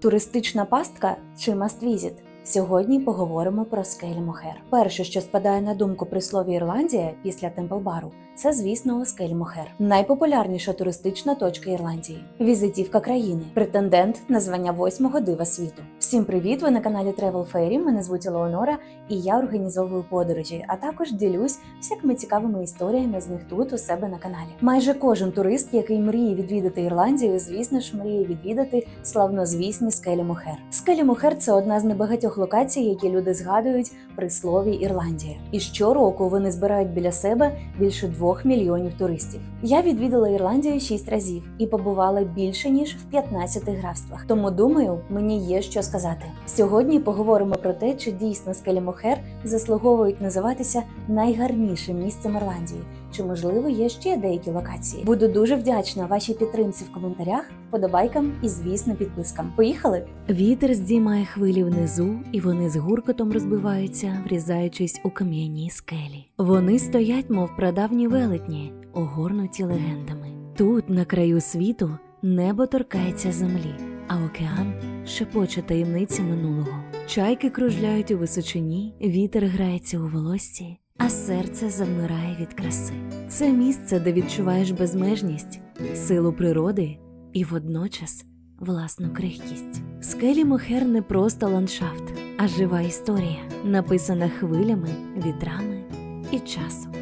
Туристична пастка чи must visit? Сьогодні поговоримо про скелі Мохер. Перше, що спадає на думку при слові Ірландія після Темплбару, це, звісно, скелі Мохер. Найпопулярніша туристична точка Ірландії. Візитівка країни, претендент на звання восьмого дива світу. Всім привіт! Ви на каналі Travel Fairy. Мене звуть Леонора, і я організовую подорожі, а також ділюсь всякими цікавими історіями з них тут у себе на каналі. Майже кожен турист, який мріє відвідати Ірландію, звісно ж, мріє відвідати славнозвісні скелі Мохер. Скелі Мохер це одна з небагатьох локацій, які люди згадують при слові Ірландія. І щороку вони збирають біля себе більше двох мільйонів туристів. Я відвідала Ірландію шість разів і побувала більше ніж в 15 графствах. Тому думаю, мені є що сказати. Сьогодні поговоримо про те, чи дійсно скелі Мохер заслуговують називатися найгарнішим місцем Ірландії. Чи можливо є ще деякі локації? Буду дуже вдячна вашій підтримці в коментарях, вподобайкам і, звісно, підпискам. Поїхали! Вітер здіймає хвилі внизу, і вони з гуркотом розбиваються, врізаючись у кам'яні скелі. Вони стоять, мов прадавні велетні, огорнуті легендами. Тут, на краю світу, небо торкається землі, а океан шепоче таємниці минулого. Чайки кружляють у височині, вітер грається у волоссі, а серце завмирає від краси. Це місце, де відчуваєш безмежність, силу природи і водночас власну крихкість. Скелі Мохер не просто ландшафт, а жива історія, написана хвилями, вітрами і часом.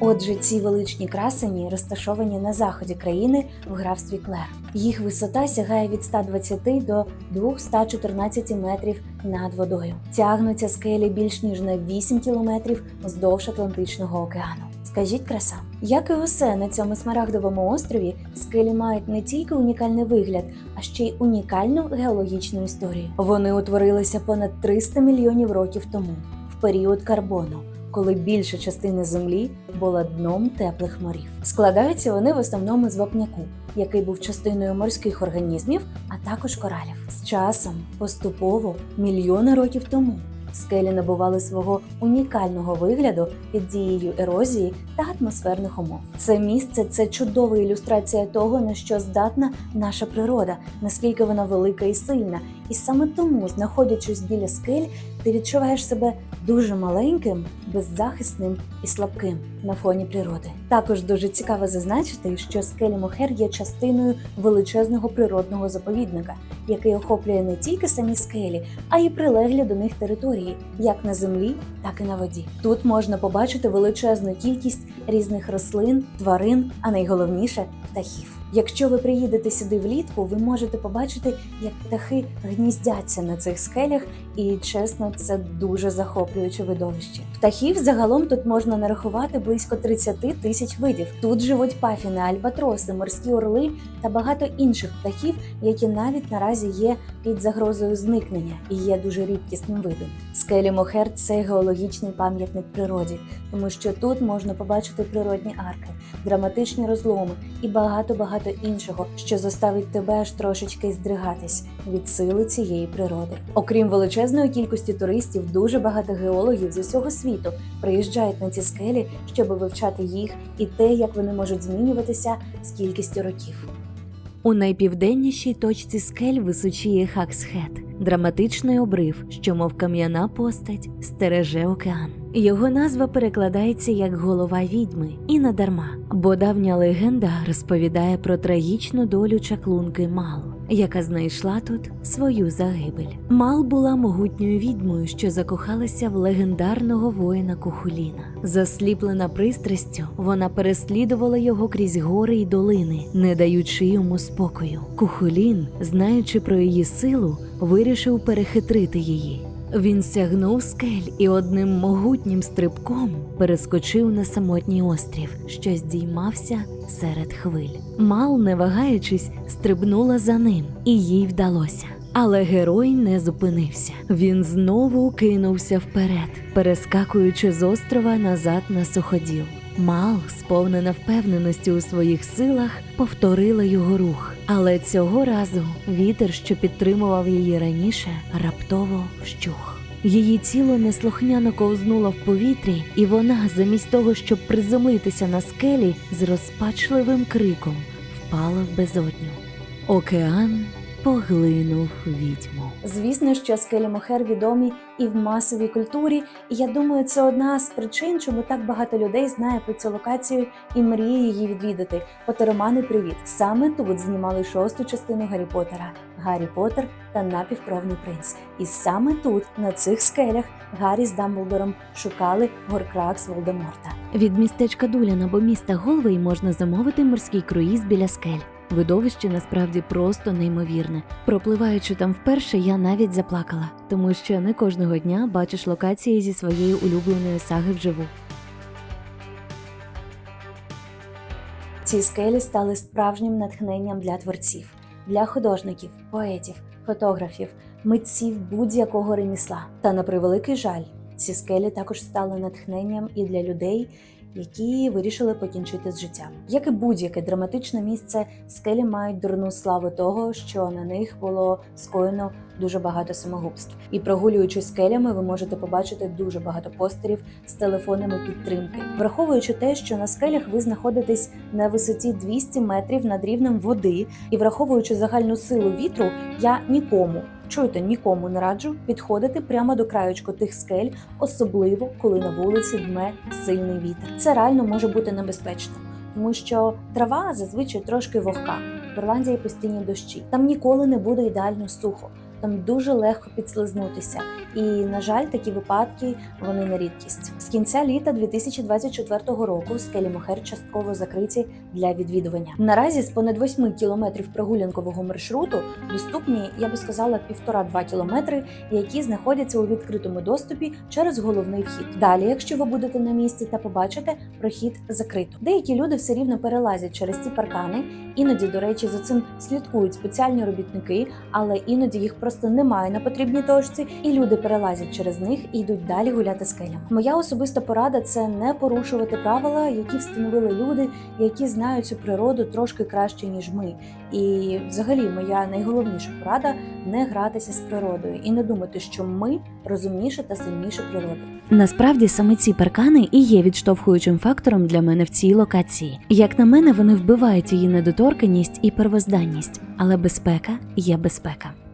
Отже, ці величні красені розташовані на заході країни в графстві Клер. Їх висота сягає від 120 до 214 метрів над водою. Тягнуться скелі більш ніж на 8 кілометрів вздовж Атлантичного океану. Скажіть краса, як і усе на цьому смарагдовому острові, скелі мають не тільки унікальний вигляд, а ще й унікальну геологічну історію. Вони утворилися понад 300 мільйонів років тому, в період карбону коли більша частина землі була дном теплих морів. Складаються вони в основному з вапняку, який був частиною морських організмів, а також коралів. З часом поступово мільйони років тому. Скелі набували свого унікального вигляду під дією ерозії та атмосферних умов. Це місце це чудова ілюстрація того, на що здатна наша природа, наскільки вона велика і сильна. І саме тому, знаходячись біля скель, ти відчуваєш себе дуже маленьким, беззахисним і слабким на фоні природи. Також дуже цікаво зазначити, що скелі Мохер є частиною величезного природного заповідника, який охоплює не тільки самі скелі, а й прилеглі до них території, як на землі, так і на воді. Тут можна побачити величезну кількість різних рослин, тварин, а найголовніше птахів. Якщо ви приїдете сюди влітку, ви можете побачити, як птахи гніздяться на цих скелях, і чесно, це дуже захоплююче видовище. Птахів загалом тут можна нарахувати близько 30 тисяч видів. Тут живуть пафіни, альбатроси, морські орли та багато інших птахів, які навіть наразі є під загрозою зникнення і є дуже рідкісним видом. Скелі Мохер це геологічний пам'ятник природі, тому що тут можна побачити природні арки, драматичні розломи і багато багато іншого, що заставить тебе аж трошечки здригатись від сили цієї природи. Окрім величезної кількості туристів, дуже багато геологів з усього світу приїжджають на ці скелі, щоб вивчати їх і те, як вони можуть змінюватися з кількістю років. У найпівденнішій точці скель височіє Хаксхет, драматичний обрив, що, мов кам'яна постать, стереже океан. Його назва перекладається як голова відьми, і надарма, бо давня легенда розповідає про трагічну долю чаклунки Мал, яка знайшла тут свою загибель. Мал була могутньою відьмою, що закохалася в легендарного воїна Кухуліна. Засліплена пристрастю, вона переслідувала його крізь гори й долини, не даючи йому спокою. Кухулін, знаючи про її силу, вирішив перехитрити її. Він сягнув скель і одним могутнім стрибком перескочив на самотній острів, що здіймався серед хвиль. Мал, не вагаючись, стрибнула за ним, і їй вдалося. Але герой не зупинився. Він знову кинувся вперед, перескакуючи з острова назад на суходіл. Мал, сповнена впевненості у своїх силах, повторила його рух. Але цього разу вітер, що підтримував її раніше, раптово вщух. Її тіло неслухняно ковзнуло в повітрі, і вона, замість того, щоб приземлитися на скелі, з розпачливим криком впала в безодню. Океан поглинув відьму. Звісно, що скелі Мохер відомі і в масовій культурі, і я думаю, це одна з причин, чому так багато людей знає про цю локацію і мріє її відвідати. Потеромани, привіт! Саме тут знімали шосту частину Гаррі Поттера Гаррі Поттер та напівкровний принц. І саме тут, на цих скелях, Гаррі з Дамблдором шукали Горкракс Волдеморта. Від містечка Дулян або міста Голвей можна замовити морський круїз біля скель. Видовище насправді просто неймовірне. Пропливаючи там вперше, я навіть заплакала, тому що не кожного дня бачиш локації зі своєї улюбленої саги вживу. Ці скелі стали справжнім натхненням для творців, для художників, поетів, фотографів, митців будь-якого ремісла. Та на превеликий жаль, ці скелі також стали натхненням і для людей, які вирішили покінчити з життям. Як і будь-яке драматичне місце, скелі мають дурну славу того, що на них було скоєно дуже багато самогубств. І прогулюючись скелями, ви можете побачити дуже багато постерів з телефонами підтримки, враховуючи те, що на скелях ви знаходитесь на висоті 200 метрів над рівнем води, і враховуючи загальну силу вітру, я нікому. Чуєте, нікому не раджу підходити прямо до краючку тих скель, особливо коли на вулиці дме сильний вітер. Це реально може бути небезпечно, тому що трава зазвичай трошки вогка. В Ірландії постійні дощі. Там ніколи не буде ідеально сухо. Там дуже легко підслизнутися, і на жаль, такі випадки вони не рідкість. З кінця літа 2024 року скелі Мохер частково закриті для відвідування. Наразі з понад 8 кілометрів прогулянкового маршруту доступні, я би сказала, півтора-два кілометри, які знаходяться у відкритому доступі через головний вхід. Далі, якщо ви будете на місці та побачите, прохід закрито. Деякі люди все рівно перелазять через ці паркани. Іноді, до речі, за цим слідкують спеціальні робітники, але іноді їх просто немає на потрібній точці, і люди перелазять через них і йдуть далі гуляти скелями. Моя особиста порада це не порушувати правила, які встановили люди, які знають цю природу трошки краще ніж ми. І, взагалі, моя найголовніша порада не гратися з природою і не думати, що ми розумніше та сильніше природи. Насправді саме ці паркани і є відштовхуючим фактором для мене в цій локації. Як на мене, вони вбивають її недоторканність і первозданність, але безпека є безпека.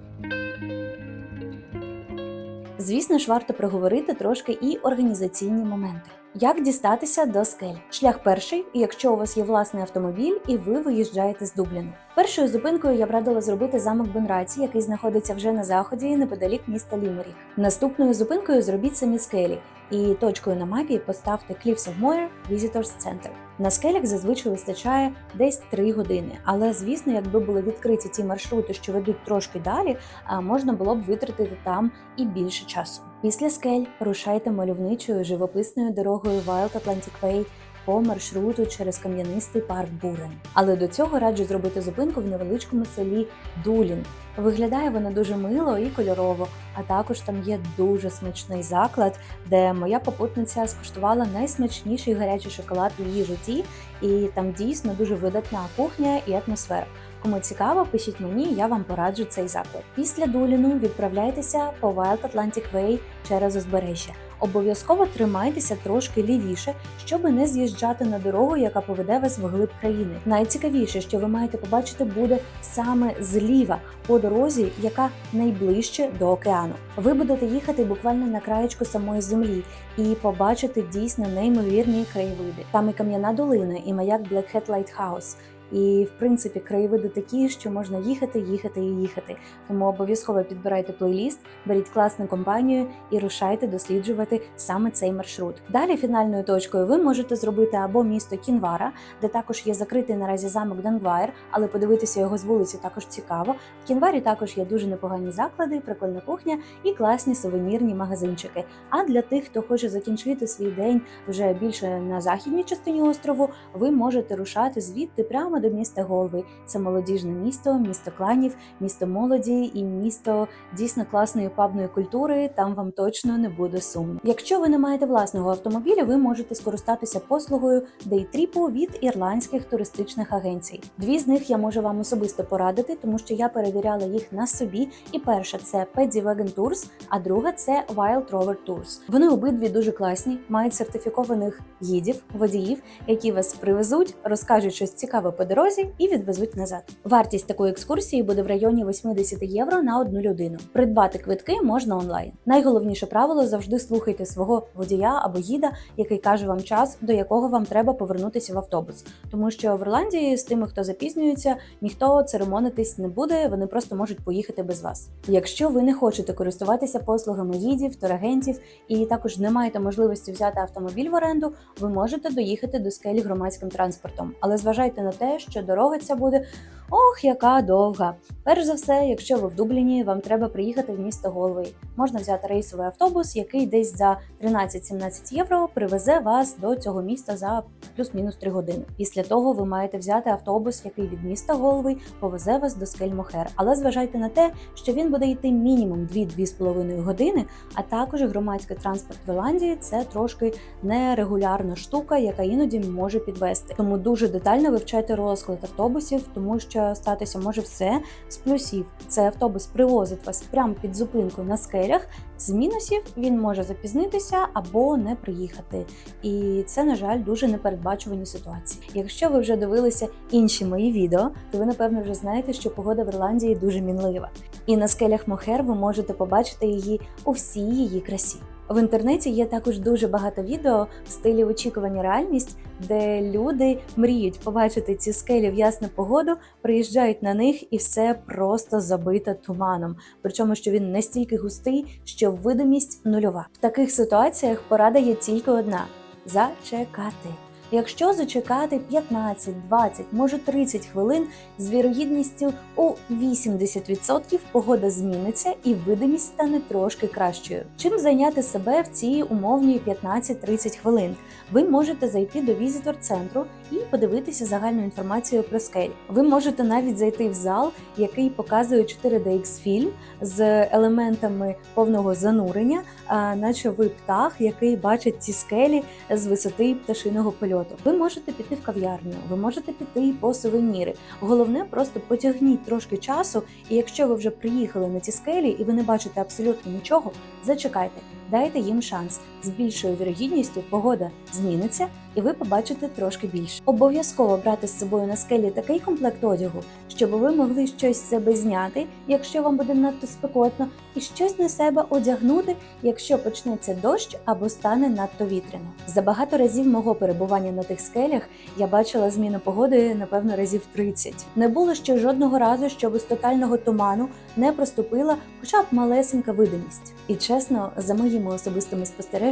Звісно ж, варто проговорити трошки і організаційні моменти. Як дістатися до скель? Шлях перший, якщо у вас є власний автомобіль і ви виїжджаєте з Дубліну. Першою зупинкою я б радила зробити замок Бенраці, який знаходиться вже на заході неподалік міста Лімерік. Наступною зупинкою зробіть самі скелі, і точкою на мапі поставте Cliffs of Moher Visitors Center. На скелях зазвичай вистачає десь 3 години, але звісно, якби були відкриті ті маршрути, що ведуть трошки далі, можна було б витратити там і більше часу. Після скель рушайте мальовничою живописною дорогою Wild Atlantic Way по маршруту через кам'янистий парк Бурен. Але до цього раджу зробити зупинку в невеличкому селі Дулін. Виглядає воно дуже мило і кольорово, а також там є дуже смачний заклад, де моя попутниця скуштувала найсмачніший гарячий шоколад в її житті, і там дійсно дуже видатна кухня і атмосфера. Кому цікаво, пишіть мені, я вам пораджу цей заклад. Після Дуліну відправляйтеся по Wild Atlantic Way через узбережжя. Обов'язково тримайтеся трошки лівіше, щоб не з'їжджати на дорогу, яка поведе вас в глиб країни. Найцікавіше, що ви маєте побачити, буде саме зліва по дорозі, яка найближче до океану. Ви будете їхати буквально на краєчку самої землі і побачити дійсно неймовірні краєвиди. Там і кам'яна долина, і маяк Black Hat Lighthouse. І в принципі краєвиди такі, що можна їхати, їхати і їхати. Тому обов'язково підбирайте плейліст, беріть класну компанію і рушайте досліджувати саме цей маршрут. Далі фінальною точкою ви можете зробити або місто Кінвара, де також є закритий наразі замок Дангвайр, але подивитися його з вулиці також цікаво. В Кінварі також є дуже непогані заклади, прикольна кухня і класні сувенірні магазинчики. А для тих, хто хоче закінчити свій день вже більше на західній частині острову, ви можете рушати звідти прямо до міста Голви. Це молодіжне місто, місто кланів, місто молоді і місто дійсно класної пабної культури. Там вам точно не буде сумно. Якщо ви не маєте власного автомобіля, ви можете скористатися послугою дейтріпу від ірландських туристичних агенцій. Дві з них я можу вам особисто порадити, тому що я перевіряла їх на собі. І перша це Paddy Wagon Tours, а друга це Wild Rover Tours. Вони обидві дуже класні, мають сертифікованих гідів, водіїв, які вас привезуть, розкажуть щось цікаве по дорозі і відвезуть назад. Вартість такої екскурсії буде в районі 80 євро на одну людину. Придбати квитки можна онлайн. Найголовніше правило завжди слухайте свого водія або гіда, який каже вам час, до якого вам треба повернутися в автобус. Тому що в Ірландії з тими, хто запізнюється, ніхто церемонитись не буде, вони просто можуть поїхати без вас. Якщо ви не хочете користуватися послугами гідів, турагентів і також не маєте можливості взяти автомобіль в оренду, ви можете доїхати до скелі громадським транспортом. Але зважайте на те, що дорога ця буде ох, яка довга. Перш за все, якщо ви в Дубліні, вам треба приїхати в місто Голвей. Можна взяти рейсовий автобус, який десь за 13-17 євро привезе вас до цього міста за плюс-мінус 3 години. Після того ви маєте взяти автобус, який від міста Голвей повезе вас до скель Мохер. Але зважайте на те, що він буде йти мінімум 2-2,5 години, а також громадський транспорт в Ірландії це трошки нерегулярна штука, яка іноді може підвести. Тому дуже детально вивчайте розклад автобусів, тому що статися може все з плюсів. Це автобус привозить вас прямо під зупинку на скелях. З мінусів він може запізнитися або не приїхати. І це, на жаль, дуже непередбачувані ситуації. Якщо ви вже дивилися інші мої відео, то ви напевно вже знаєте, що погода в Ірландії дуже мінлива. І на скелях Мохер ви можете побачити її у всій її красі. В інтернеті є також дуже багато відео в стилі очікування реальність, де люди мріють побачити ці скелі в ясну погоду, приїжджають на них і все просто забито туманом. Причому що він настільки густий, що видимість нульова. В таких ситуаціях порада є тільки одна: зачекати. Якщо зачекати 15, 20, може 30 хвилин з вірогідністю у 80% погода зміниться і видимість стане трошки кращою. Чим зайняти себе в ці умовні 15-30 хвилин? Ви можете зайти до візитор-центру і подивитися загальну інформацію про скелі. Ви можете навіть зайти в зал, який показує 4DX фільм з елементами повного занурення, наче ви птах, який бачить ці скелі з висоти пташиного польоту. Ви можете піти в кав'ярню, ви можете піти по сувеніри. Головне, просто потягніть трошки часу, і якщо ви вже приїхали на ці скелі і ви не бачите абсолютно нічого, зачекайте, дайте їм шанс. З більшою вірогідністю погода зміниться, і ви побачите трошки більше. Обов'язково брати з собою на скелі такий комплект одягу, щоб ви могли щось з себе зняти, якщо вам буде надто спекотно, і щось на себе одягнути, якщо почнеться дощ або стане надто вітряно. За багато разів мого перебування на тих скелях я бачила зміну погоди, напевно, разів 30. Не було ще жодного разу, щоб з тотального туману не проступила хоча б малесенька видимість. І чесно, за моїми особистими спостереженнями,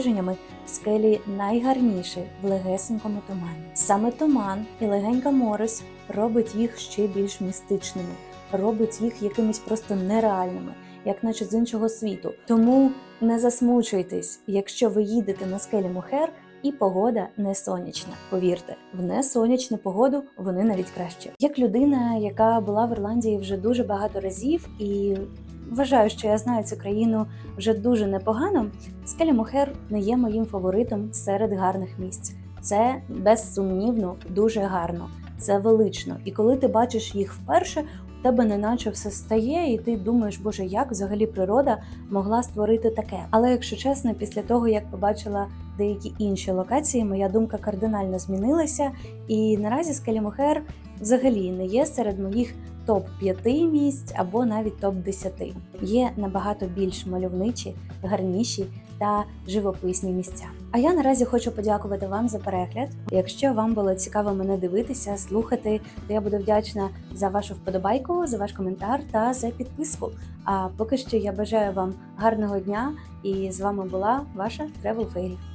скелі найгарніші в легесенькому тумані. Саме туман і легенька морось робить їх ще більш містичними, робить їх якимись просто нереальними, як наче з іншого світу. Тому не засмучуйтесь, якщо ви їдете на скелі Мохер. І погода не сонячна. Повірте, в несонячну погоду вони навіть краще. Як людина, яка була в Ірландії вже дуже багато разів, і вважаю, що я знаю цю країну вже дуже непогано. Скеля Мохер не є моїм фаворитом серед гарних місць. Це безсумнівно дуже гарно, це велично. І коли ти бачиш їх вперше, у тебе неначе все стає, і ти думаєш, боже, як взагалі природа могла створити таке. Але якщо чесно, після того як побачила деякі інші локації, моя думка кардинально змінилася. І наразі скеля Мохер взагалі не є серед моїх топ 5 місць або навіть топ 10. Є набагато більш мальовничі, гарніші та живописні місця. А я наразі хочу подякувати вам за перегляд. Якщо вам було цікаво мене дивитися, слухати, то я буду вдячна за вашу вподобайку, за ваш коментар та за підписку. А поки що я бажаю вам гарного дня і з вами була ваша Travel Fairy.